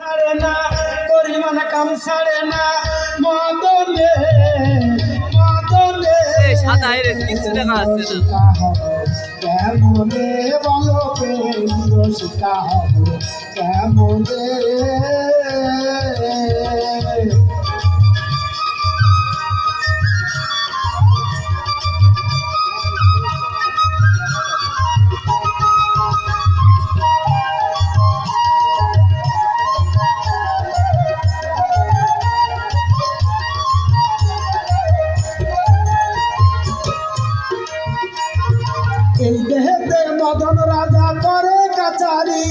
ছাড়ে না পরিমাণ কাম ছাড়ে না। মদনে মদনে সাদা এর কিছু দেখা যাচ্ছে না কেমনে বলো প্রেম রসিকা হব কেমনে? মদন রাজা করে কাচারি।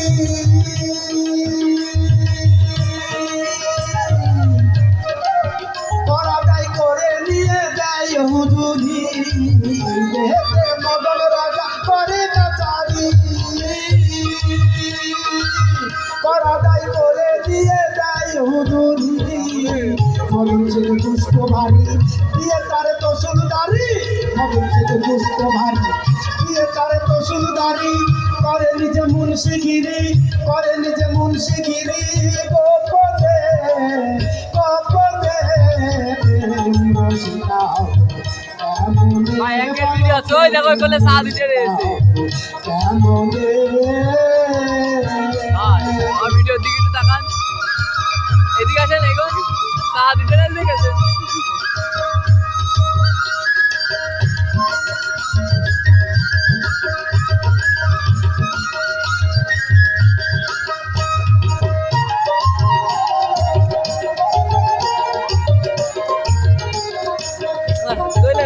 পরাদাই করে নিয়ে দেয় হুজুরি। মদন রাজা করে কাচারি। পরাদাই করে দিয়ে দেয় হুজুরি। তারে তো সুলদারি মদন দুষ্ট ভারী, দিয়ে তারে তো সুলদারি করে নিজে মুন্সিগিরি করে নিজে মুন্সিগিরি ভাই একের ভিডিও দিকে তাকান। এদিকে আসেন চা দিতে রয়েছে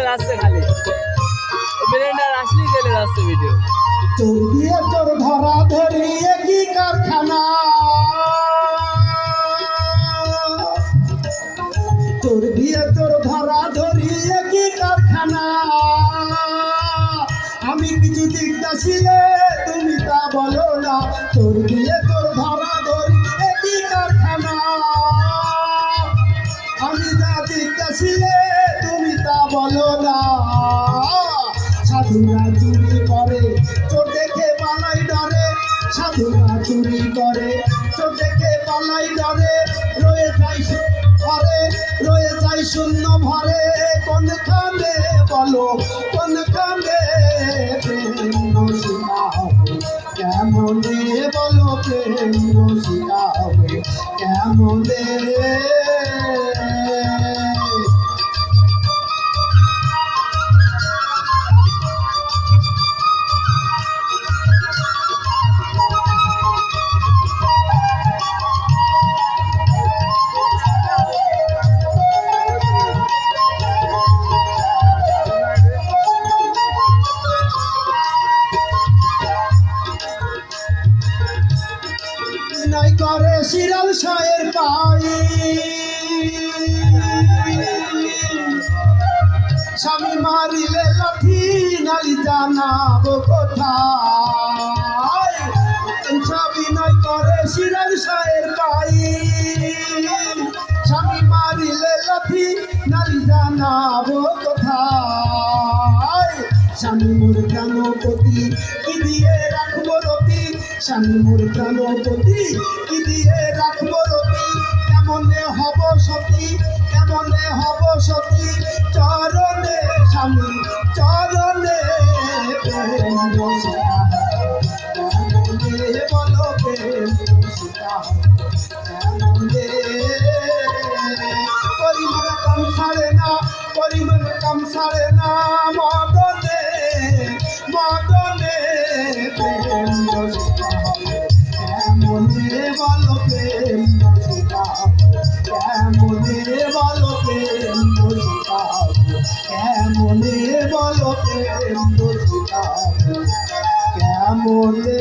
যাচ্ছে খালি। বেরেন্ডার আসলেই চলে যাচ্ছে ভিডিও তোর দিয়ে তোর ধরা ধরিয়ে কি কারখানা তোর দিয়ে তোর ধরা ধরিয়ে কি কারখানা, আমি কিছু দিকদাসিলে তুমি তা বলো না। তোর দিয়ে তোর ধরা ধরি চুরি করে, চোর দেখে পালাই ডরে সাধুরা চুরি করে, চোর দেখে পালাই ডরে রয়ে যাই শূন্য ঘরে, রয়ে যাই শূন্য ভরে। কোনখানে বলো কোনখানে প্রেম রসিকা হবে? কেমনে বলো প্রেম রসিকা হবে? কেমনে নাই করে শিরাল শায়ের পাই স্বামী মারিলে লাঠি নালি জানাব কোথায়? স্বামী নাই করে শিরাল শায়ের পাই স্বামী মারিলে লাঠি নালি জানাব কোথায়? স্বামী মোর প্রাণপতি কি দিয়ে রাখব স্বামী মোর প্রাণপতি, কি দিয়ে রাখব রতি? কেমনে হব সতী? কেমনে হব সতী? চরণে স্বামী, চরণে বলো পরিমাণ কম ছাড়ে না। পরিমাণ কম ছাড়ে না। মদনে মদনে কেমনে বলো প্রেম কেমনে বলো প্রেম কেমনে বলো প্রেম কেমনে